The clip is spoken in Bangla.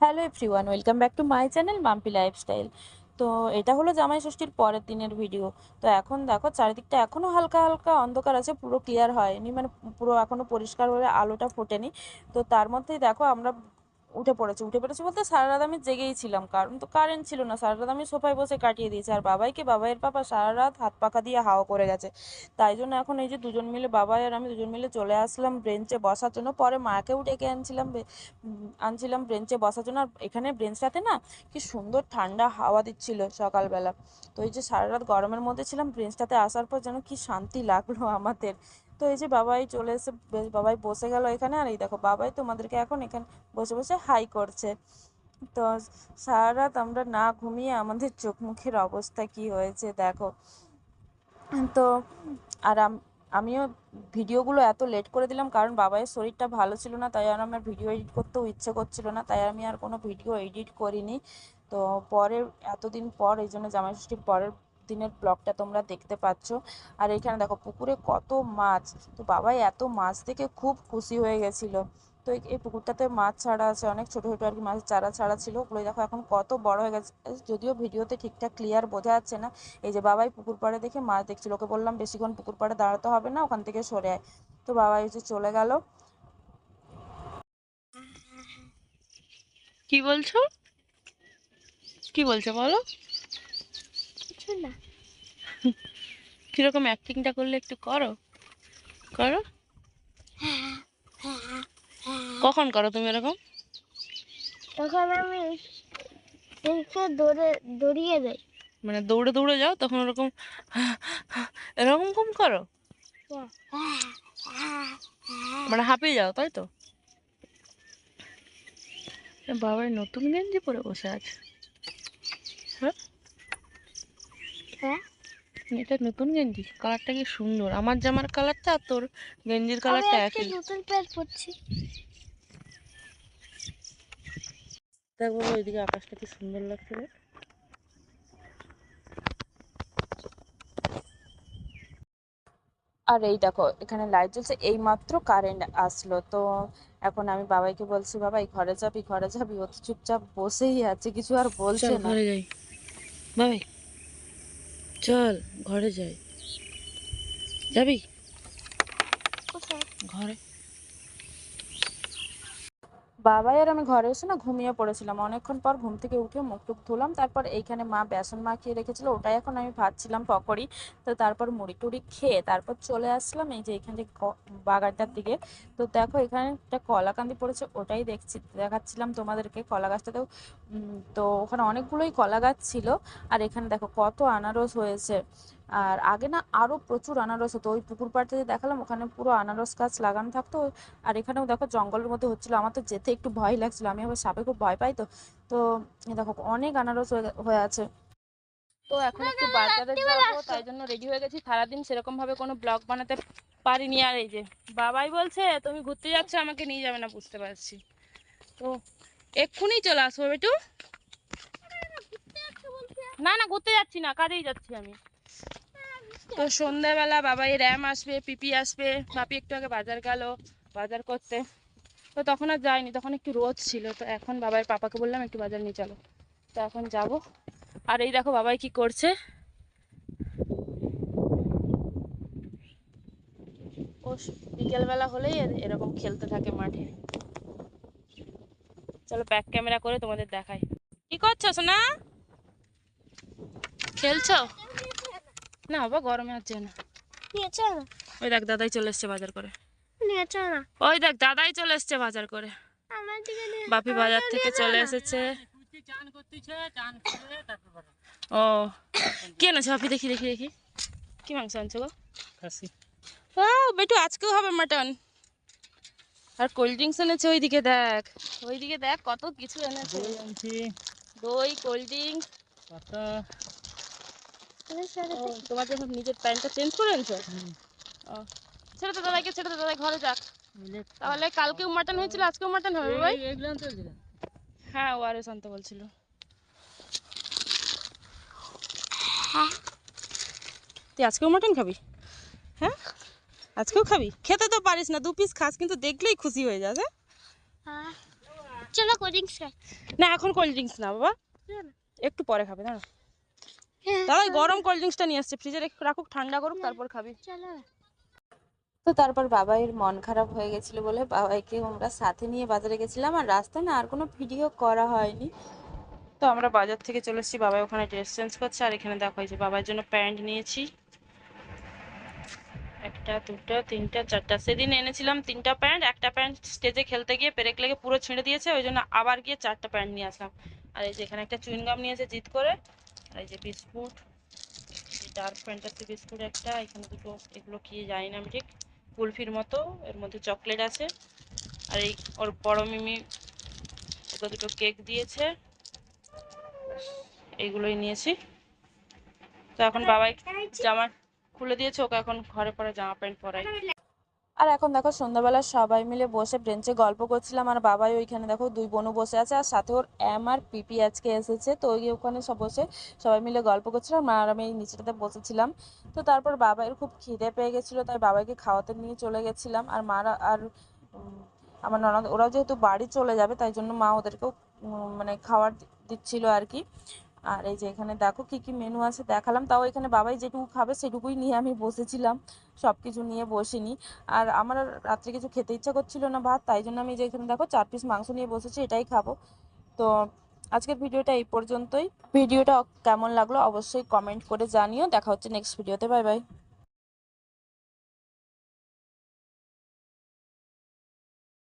Hello everyone welcome back to my channel Mampi lifestyle তো এটা হলো জামাই ষষ্ঠীর পরের দিনের ভিডিও তো এখন দেখো, চারিদিকটা এখনও হালকা হালকা অন্ধকার আছে, পুরো ক্লিয়ার হয়নি মানে পুরো এখনও পরিষ্কার হয়ে আলোটা ফোটেনি। তো তার মধ্যেই দেখো, আমরা উঠে পড়েছি উঠে পড়েছি বলতে সারা রাত আমি জেগেই ছিলাম। কারণ তো কারেন্ট ছিল না সারা রাত আমি সোফায় বসে কাটিয়ে দিয়েছি। আর বাবাইকে, বাবাইয়ের পাপা সারা রাত হাত পাখা দিয়ে হাওয়া করে গেছে। তাই জন্য এখন এই যে দুজন মিলে বাবাই আর আমি দুজন মিলে চলে আসলাম ব্রেঞ্চে বসার জন্য। পরে মাকেও ডেকে আনছিলাম আনছিলাম ব্রেঞ্চে বসার জন্য। আর এখানে ব্রেঞ্চটাতে না কি সুন্দর ঠান্ডা হাওয়া দিচ্ছিল সকালবেলা। তো এই যে সারা রাত গরমের মধ্যে ছিলাম, ব্রেঞ্চটাতে আসার পর যেন কি শান্তি লাগল আমাদের। তো এই যে বাবাই চলে এসে বাবাই বসে গেল এখানে, আর এই দেখো বাবাই তোমাদেরকে এখন এখানে বসে বসে হাই করছে। তো সারা রাত আমরা না ঘুমিয়ে আমাদের চোখ মুখের অবস্থা কি হয়েছে দেখো। তো আর আম- আমিও ভিডিওগুলো এত লেট করে দিলাম, কারণ বাবাইয়ের শরীরটা ভালো ছিল না, তাই আর আমার ভিডিও এডিট করতেও ইচ্ছে করছিল না, তাই আমি আর কোনো ভিডিও এডিট করিনি। তো পরে এতদিন পর, এই জন্য জামাই ষষ্ঠীর পরের দিনের ব্লগটা তোমরা দেখতে পাচ্ছ। আর এখানে দেখো, পুকুরে কত মাছ। তো বাবাই এত মাছ দেখে খুব খুশি হয়ে গেছিল। তো এই পুকুরটাতে মাছ ছাড়া আছে, অনেক ছোটো ছোটো আর কি মাছ চারা ছাড়া ছিল। ওগুলো দেখো এখন কত বড় হয়ে গেছে। যদিও ভিডিওতে ঠিকঠাক ক্লিয়ার বোঝা যাচ্ছে না। এই যে বাবাই পুকুর পাড়ে দেখে মাছ দেখছিল। ওকে বললাম, বেশিক্ষণ পুকুর পাড়ে দাঁড়াতে হবে না, ওখান থেকে সরে আয়। তো বাবাই যে চলে গেল। কি বলছো? কি বলছো বলো? কীরকম অ্যাক্টিংটা করলে একটু করো? করো? কখন করো তুমি এরকম? তখন আমি দৌড়ে দৌড়িয়ে দেই মানে দৌড়ে দৌড়ে যাও তখন ওরকম এরকম কম করো? মানে হাঁপিয়ে যাও তাই তো? বাবার নতুন গেঞ্জি পরে বসে আছে। হ্যাঁ? হ্যাঁ? এটা নতুন গেঞ্জি কালারটা কি সুন্দর। আমার জামার কালারটা আর তোর গেঞ্জির কালারটা একই। নতুন প্যান্ট পরছি। দেখো ওইদিকে আকাশটা কি সুন্দর লাগছে রে। আর এই দেখো এখানে লাইট জ্বলছে এই মাত্র কারেন্ট আসলো। তো এখন আমি বাবাইকে বলছি বাবাই ঘরে যাবি ঘরে যাবি? ও তো চুপচাপ বসেই আছে কিছু আর বলছে চল না। ঘরে যাই। বাবাই চল ঘরে যাই। যাবি? ঘরে। বাবাই আর আমি ঘরে এসে না ঘুমিয়ে পড়েছিলাম। অনেকক্ষণ পর ঘুম থেকে উঠে মুখ টুক ধুলাম, তারপর এইখানে মা বেসন মাখিয়ে রেখেছিল, ওটাই এখন আমি ভাজছিলাম পকোড়ি। তো তারপর মুড়ি টুড়ি খেয়ে তারপর চলে আসলাম এই যে এখানে বাগানটার দিকে। তো দেখো এখানে একটা কলা কান্দি পড়েছে, ওটাই দেখছি, দেখাচ্ছিলাম তোমাদেরকে কলা গাছটাতেও তো ওখানে অনেকগুলোই কলা গাছ ছিল, আর এখানে দেখো কত আনারস হয়েছে। আর আগে না আরও প্রচুর আনারস হতো। ওই পুকুর পাড়তে যে দেখালাম ওখানে পুরো আনারস গাছ লাগানো থাকতো। আর এখানেও দেখো জঙ্গলের মধ্যে হচ্ছিল। আমার তো যেতে একটু ভয় লাগছিল। আমি আবার সাপে খুব ভয় পাই তো। তো দেখো অনেক আনারস হয়ে- আছে। তো এখন একটু বাজারে যাব তাই জন্য রেডি হয়ে গেছি। সারাদিন সেরকম ভাবে কোনো ব্লগ বানাতে পারিনি আর এই যে বাবাই বলছে তুমি ঘুরতে যাচ্ছ আমাকে নিয়ে যাবে না। বুঝতে পারছি। তো এক্ষুনি চলে আসব বেটু। না না ঘুরতে যাচ্ছি না কাজেই যাচ্ছি আমি। তো সন্ধ্যাবেলা বাবাই র্যাম আসবে, পিপি আসবে বাপি একটু আগে বাজার গেল, বাজার করতে। তো তখন আর যাইনি, তখন একটু রোদ ছিল, তো এখন বাবার পাপাকে বললাম একটু বাজার নিয়ে চলো। তো এখন যাব। আর এই দেখো বাবাই কি করছে। ও বিকেলবেলা হলেই এরকম খেলতে থাকে মাঠে। চলো ব্যাক ক্যামেরা করে তোমাদের দেখাই। কি করছ সোনা? খেলছো? না বাবা গরমে হচ্ছে না। নিয়েছো না ওই দেখ দাদাই চলে এসছে বাজার করে। ওই দেখ দাদাই চলে এসছে বাজার করে। আমার দিকে নিয়ে বাপি বাজার থেকে চলে। এসেছে। ও কি এনেছো বাপি? দেখি দেখি দেখি। কি মাংস আনছো গো? খাসি। ও বেটু আজকেও হবে মাটন। আর কোল্ড ড্রিঙ্কস এনেছে ওইদিকে দেখ। ওইদিকে দেখ কত কিছু এনেছে। দই কোল্ড ড্রিঙ্কস। তোমার যখন নিজের প্যান্টটা চেঞ্জ করে এনেছো? ও ছেড়ে তো দাদাকে ছেড়ে তো দাদাই ঘরে যাক। তাহলে কালকেও মাটন হয়েছিল আজকেও মাটন হবে ভাই? হ্যাঁ ও শান্ত বলছিল। তুই আজকেও মাটন খাবি? হ্যাঁ? আজকেও খাবি? খেতে তো পারিস না দু পিস খাস কিন্তু দেখলেই খুশি হয়ে যাস হ্যাঁ? হ্যাঁ। চলো কোল্ড ড্রিঙ্কস খাই। না এখন কোল্ড ড্রিঙ্কস না বাবা। একটু পরে খাবে না ওই গরম কোল্ড ড্রিঙ্কসটা নিয়ে আসছে। ফ্রিজে রেখে রাখুক ঠান্ডা করুক তারপর খাবি। চলো। তো তারপর বাবাইয়ের মন খারাপ হয়ে গেছিল বলে বাবাইকে আমরা সাথে নিয়ে বাজারে গেছিলাম। আর রাস্তায় না আর কোনো ভিডিও করা হয়নি। তো আমরা বাজার থেকে চলে এসেছি। বাবাই ওখানে ড্রেস চেঞ্জ করছে। আর এখানে দেখো এই যে বাবার জন্য প্যান্ট নিয়েছি। একটা দুটো তিনটা চারটা। সেদিন এনেছিলাম তিনটা প্যান্ট। একটা প্যান্ট স্টেজে খেলতে গিয়ে পেরেক লেগে পুরো ছিঁড়ে দিয়েছে। ওই জন্য আবার গিয়ে চারটা প্যান্ট নিয়ে আসলাম। আর এই যে এখানে একটা চুইংগাম নিয়েছে জিত করে। আর এই যে বিস্কুট ডার্ক ফ্যান্টাসি বিস্কুট একটা এখানে দুটো এগুলো কি জানি না আমি ঠিক। কুলফির মতো এর মধ্যে চকলেট আছে। আর এই ওর বড় মিমি ওকে দুটো কেক দিয়েছে। এইগুলোই নিয়েছি। তো এখন বাবাই জামা খুলে দিয়েছে ওকে এখন ঘরে পরে জামা প্যান্ট পরাই। আর এখন দেখো সন্ধ্যাবেলা সবাই মিলে বসে ব্রেঞ্চে গল্প করছিলাম, আর বাবাই ওইখানে দেখো দুই বোনও বসে আছে, আর সাথে ওর এম আর পিপি আজকে এসেছে, তো ওই ওখানে সব বসে সবাই মিলে গল্প করছিলাম, আর আমি এই নিচেটাতে বসেছিলাম। তো তারপর বাবাইয়ের খুব খিদে পেয়ে গেছিল, তাই বাবাইকে খাওয়াতে নিয়ে চলে গেছিলাম, আর মারা আর আমার ননদ, ওরাও যেহেতু বাড়ি চলে যাবে, তাই জন্য মা ওদেরকেও মানে খাওয়ার দিচ্ছিল আর কি। আর এই যে এখানে দেখো কি কি মেনু আছে দেখালাম। তাও এখানে বাবাই যেটুকু খাবে সেটুকুই নিয়ে আমি বসেছিলাম। সব কিছু নিয়ে বসিনি। আর আমার রাত্রে কিছু খেতে ইচ্ছা করছিল না ভাত, তাই জন্য আমি যে এখানে দেখো চার পিস মাংস নিয়ে বসেছি, এটাই খাব। তো আজকের ভিডিওটা এই পর্যন্তই। ভিডিওটা কেমন লাগল অবশ্যই কমেন্ট করে জানিও। দেখা হচ্ছে নেক্সট ভিডিওতে বাই বাই